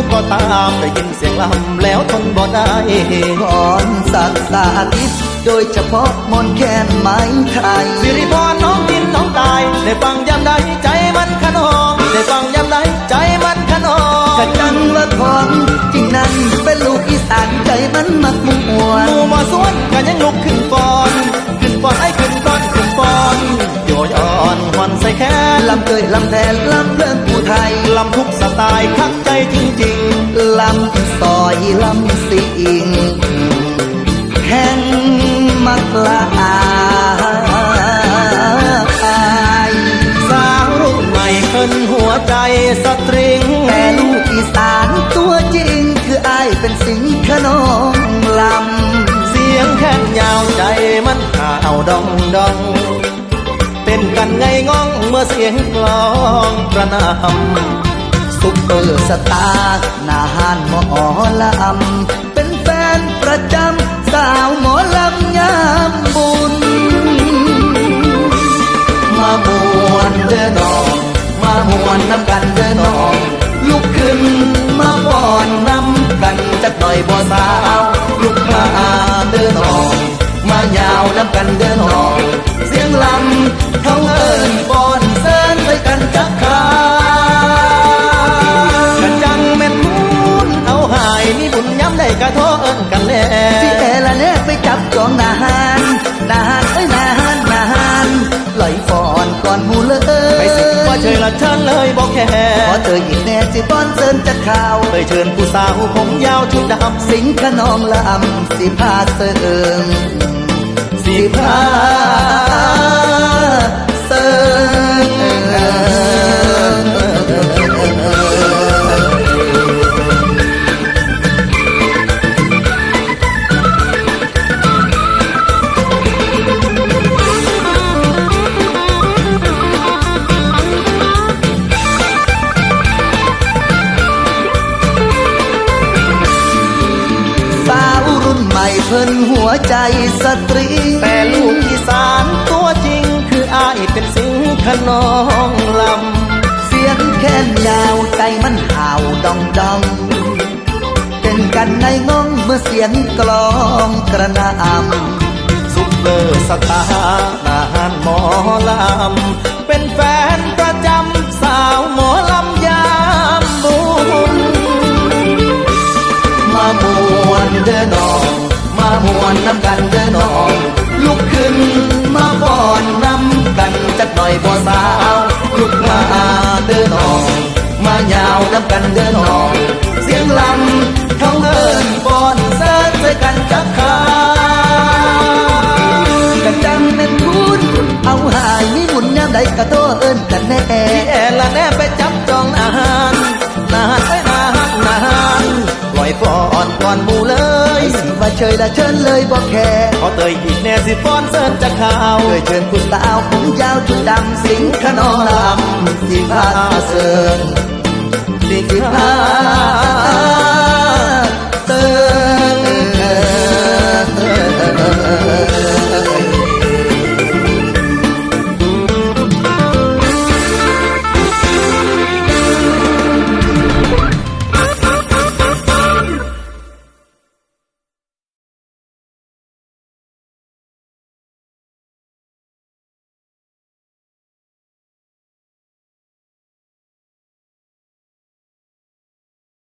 อยู่ก็ตามได้ยินเสียงลำแล้วทนบ่ได้ก่อนสักสาธิตโดยเฉพาะมนต์แคนไม้ไทยสิริพรน้องกินน้องตายได้ฟังยามใดใจมันขนองได้ฟังยามใดใจมันขนองกะจังว่าของจริงนั้นเป็นลูกอีสานใจมันมักมวหนมู่มาสวนกันยังลุกขึ้นฟอนขึ้นฟอนไอ้ขึ้นฟอนขึ้นฟอนโยยอ่อนหวันใส่แขนลำเคยลำแทนล สไตล์คักใจจริงลำซอยลำสิงแห่งมักละอายสาวรุ่นใหม่ขึ้นหัวใจสตริงแต่ลูกอีสานตัวจริง คืออายเป็นสิงขนองลำ เสียงแค่ยาวใจมันข่าวดองดองเต้นกันไงง้องเมื่อเสียงกลองประนาม ซุปเปอร์สตาร์หนาหานหมอลำเป็นแฟนประจำสาวหมอลำยามบุญ มามวนเด้อน้อง มามวนน้ำกันเด้อน้อง ลุกขึ้นมาป้อนน้ำกันจักหน่อยบ่สาว ลุกมาเด้อน้อง มายาวน้ำกันเด้อน้อง เชิญเลยบอกแค่ขอเธออีกแน่สิบอนเซินจะข่าวไปเชิญผู้สาวผมยาวชุดดสิงขนองลำสิพาเสริงสิพา เพิ่นหัวใจสตรี แต่ลูกอีสานตัวจริง คืออายเป็นสิงขนองลำ เสียงแค้นยาวใจมันห่าวดองดองเป็นกันในงงเมื่อเสียงกลองกระนำซุปเปอร์สตาร์ทหารหมอลำ เป็นแฟนประจำสาวหมอลำยามบุญมามวนเด้อน้องมามว น้ำกันเด้อน้องลุกขึ้นมาป้อนน้ำกันจักหน่อยบ่สาวลุกมาเด้อน้องมายาวน้ำกันเด้อน้อง เสียงลำเขาเอิ้นป้อนเสิร์ชใส่กันจักขากันจังเป็นคุณเอาหายมีหมุนยามใดกะโตเอิ้นกันแน่ เชยละเชิญเลยบอกแค่ขอเตยอีกแน่สิฟอนเสิร์นจะข่าวเคยเชิญคุณสาวผมยาวชุดดำสิงขนองลำสิพาเสริงสิพา